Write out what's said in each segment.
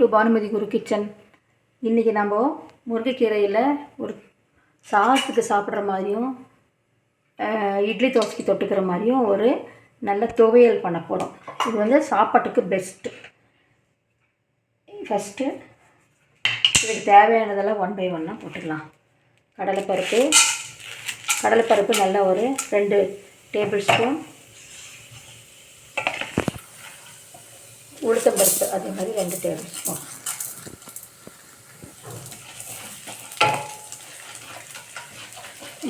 To Bhanumathi Guru kitchen இன்றைக்கி நம்ம முருங்கைக்கீரையில் ஒரு சாதத்துக்கு சாப்பிட்ற மாதிரியும் இட்லி தோசைக்கு தொட்டுக்கிற மாதிரியும் ஒரு நல்ல துவையல் பண்ண போகிறோம் இது வந்து சாப்பாட்டுக்கு பெஸ்ட்டு ஃபஸ்ட்டு இதுக்கு தேவையானதெல்லாம் ஒன் பை ஒன்னாக போட்டுக்கலாம். கடலைப்பருப்பு கடலைப்பருப்பு நல்ல ஒரு ரெண்டு டேபிள் ஸ்பூன் உளுத்தம்பருப்பு அதே மாதிரி ரெண்டு டேபிள் ஸ்பூன்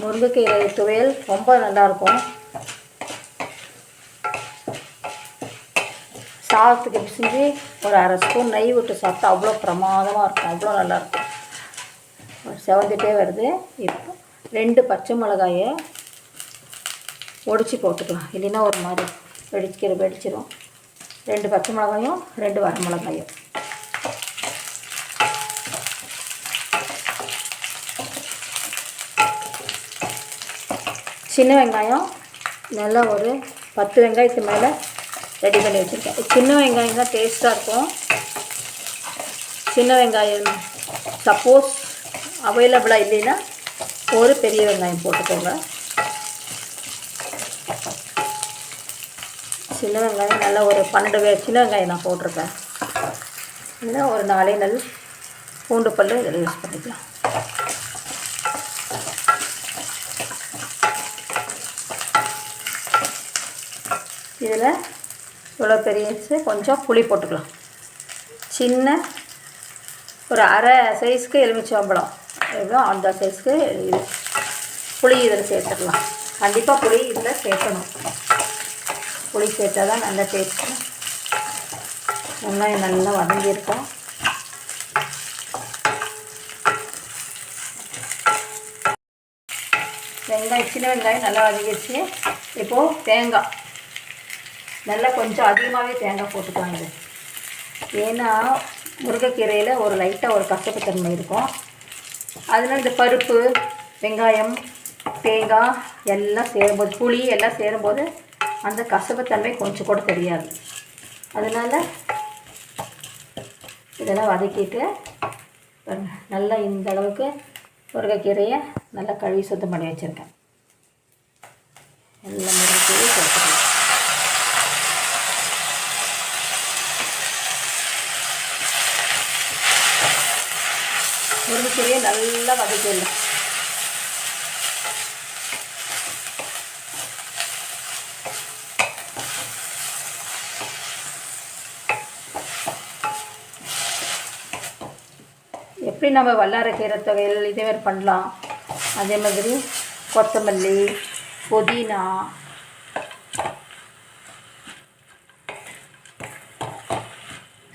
முருங்கைக்கீரை துவையல் ரொம்ப நல்லாயிருக்கும் சாதத்துக்கு பிசைஞ்சு ஒரு அரை ஸ்பூன் நெய் விட்டு சாப்பிட்டா அவ்வளோ பிரமாதமாக இருக்கும் அவ்வளோ நல்லாயிருக்கும் செவந்துட்டே வருது. இப்போ ரெண்டு பச்சை மிளகாயை ஒடிச்சு போட்டுக்கலாம். இல்லைன்னா ஒரு மாதிரி வெடிக்கிற வெடிச்சிடும் ரெண்டு பச்சை மிளகாயும் ரெண்டு வர மிளகாயும். சின்ன வெங்காயம் நல்லா ஒரு பத்து வெங்காயத்து மேலே ரெடி பண்ணி வச்சுருக்கேன். சின்ன வெங்காயம் தான் டேஸ்ட்டாக இருக்கும். சின்ன வெங்காயம் சப்போஸ் அவைலபிளாக இல்லைன்னா ஒரு பெரிய வெங்காயம் போட்டுக்கோங்க. சின்ன வெங்காயம் நல்லா ஒரு பன்னெண்டு வே சின்ன வெங்காயம் நான் போட்டிருக்கேன் இல்லைன்னா ஒரு நாலே நல் பூண்டு பல்லு இதில் யூஸ் பண்ணிக்கலாம். இதில் இவ்வளோ பெரிய கொஞ்சம் புளி போட்டுக்கலாம். சின்ன ஒரு அரை சைஸ்க்கு எலுமிச்சம்பழம் எவ்வளோ அந்த சைஸ்க்கு இது. புளி இதில் சேர்த்துக்கலாம். கண்டிப்பாக புளி இதில் சேர்க்கணும். புளி சேர்த்தா தான் நல்லா டேஸ்ட்டு வெங்காயம் நல்லா வதங்கியிருக்கும். வெங்காயம் சின்ன வெங்காயம் நல்லா வதங்கிடுச்சு இப்போது தேங்காய். நல்லா கொஞ்சம் அதிகமாகவே தேங்காய் போட்டுக்காங்க. ஏன்னா முருங்கைக்கீரையில் ஒரு லைட்டாக ஒரு கசப்பு தன்மை இருக்கும். அதில் இந்த பருப்பு வெங்காயம் தேங்காய் எல்லாம் சேரும்போது புளி எல்லாம் சேரும்போது அந்த கசப்புத்தன்மை கொஞ்சம் கூட தெரியாது. அதனால் இதெல்லாம் வதக்கிட்டு நல்லா இந்த அளவுக்கு முருங்கைக்கீரையை நல்லா கழுவி சுத்தம் பண்ணி வச்சுருக்கேன். எல்லா முருங்கைக்கீரையும் சேர்த்துக்கலாம். முருங்கைக்கீரையை நல்லா வதக்கிடலாம். எப்படி நம்ம வல்லாரக்கீரை தொகையில் இதே மாதிரி பண்ணலாம்? அதே மாதிரி கொத்தமல்லி புதினா.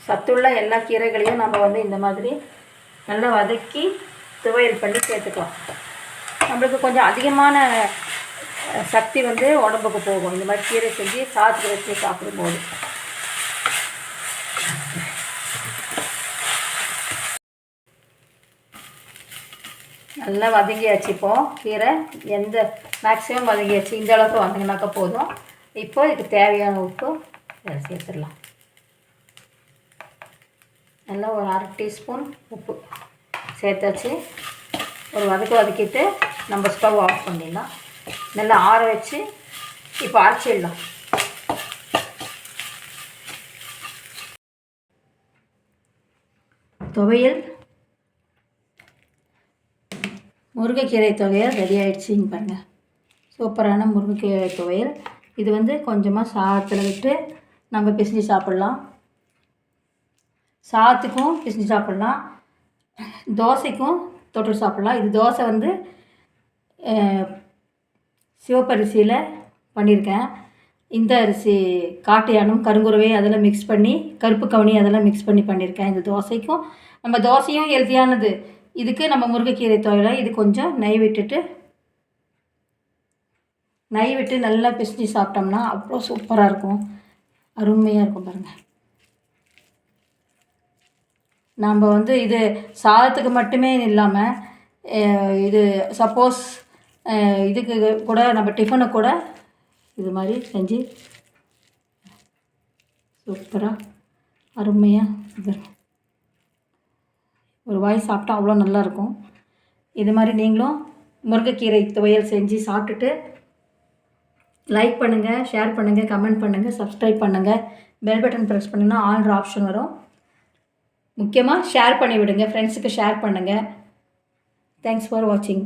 சத்துள்ள எல்லா கீரைகளையும் நம்ம வந்து இந்த மாதிரி நல்லா வதக்கி துவையல் பண்ணி சேர்த்துக்கலாம். நம்மளுக்கு கொஞ்சம் அதிகமான சக்தி வந்து உடம்புக்கு போகும். இந்த மாதிரி கீரை செஞ்சு சாதத்துக்கு வச்சு சாப்பிடும்போது. நல்லா வதங்கியாச்சு இப்போது கீரை எந்த மேக்ஸிமம் வதங்கியாச்சு? இந்த அளவுக்கு வதங்கினாக்கா போதும். இப்போ இதுக்கு தேவையான உப்பு இதை சேர்த்துடலாம். நல்லா ஒரு அரை டீஸ்பூன் உப்பு சேர்த்தாச்சு. ஒரு வதக்கு வதக்கிட்டு நம்ம ஸ்டவ் ஆஃப் பண்ணிடலாம். நல்லா ஆற வச்சு இப்போ அரைச்சிடலாம். துவையல் முருங்கைக்கீரை துவையல் ரெடி ஆகிடுச்சிங்க பாருங்கள் சூப்பரான முருங்கைக்கீரை துவையல். இது வந்து கொஞ்சமாக சாதத்தில் விட்டு நம்ம பிசைஞ்சு சாப்பிட்லாம். சாத்துக்கும் பிசைஞ்சு சாப்பிட்லாம். தோசைக்கும் தொட்டு சாப்பிட்லாம். இது தோசை வந்து சிவப்பரிசியில் பண்ணியிருக்கேன். இந்த அரிசி காட்டு யானம் கருங்குருவை அதெல்லாம் மிக்ஸ் பண்ணி கருப்பு கவுனி அதெல்லாம் மிக்ஸ் பண்ணி பண்ணியிருக்கேன். இந்த தோசைக்கும் நம்ம தோசையும் ஹெல்த்தியானது இதுக்கு நம்ம முருங்கைக்கீரை துவையலை இது கொஞ்சம் நெய் விட்டுட்டு நெய் விட்டு நல்லா பிசைஞ்சு சாப்பிட்டோம்னா அவ்வளோ சூப்பராக இருக்கும். அருமையாக இருக்கும் பாருங்கள் நம்ம வந்து இது சாதத்துக்கு மட்டுமே இல்லாமல் இது சப்போஸ் இதுக்கு கூட நம்ம டிஃபனை கூட இது மாதிரி செஞ்சு சூப்பராக அருமையாக இது ஒரு வாய் சாப்பிட்டா அவ்வளோ நல்லாயிருக்கும். இது மாதிரி நீங்களும் முருங்கைக்கீரை துவையல் செஞ்சு சாப்பிட்டுட்டு லைக் பண்ணுங்கள் ஷேர் பண்ணுங்கள் கமெண்ட் பண்ணுங்கள் சப்ஸ்கிரைப் பண்ணுங்கள் பெல் பட்டன் ப்ரெஸ் பண்ணிங்கன்னா ஆல்ற ஆப்ஷன் வரும். முக்கியமாக ஷேர் பண்ணி விடுங்க ஃப்ரெண்ட்ஸுக்கு ஷேர் பண்ணுங்கள் தேங்க்ஸ் ஃபார் வாட்சிங்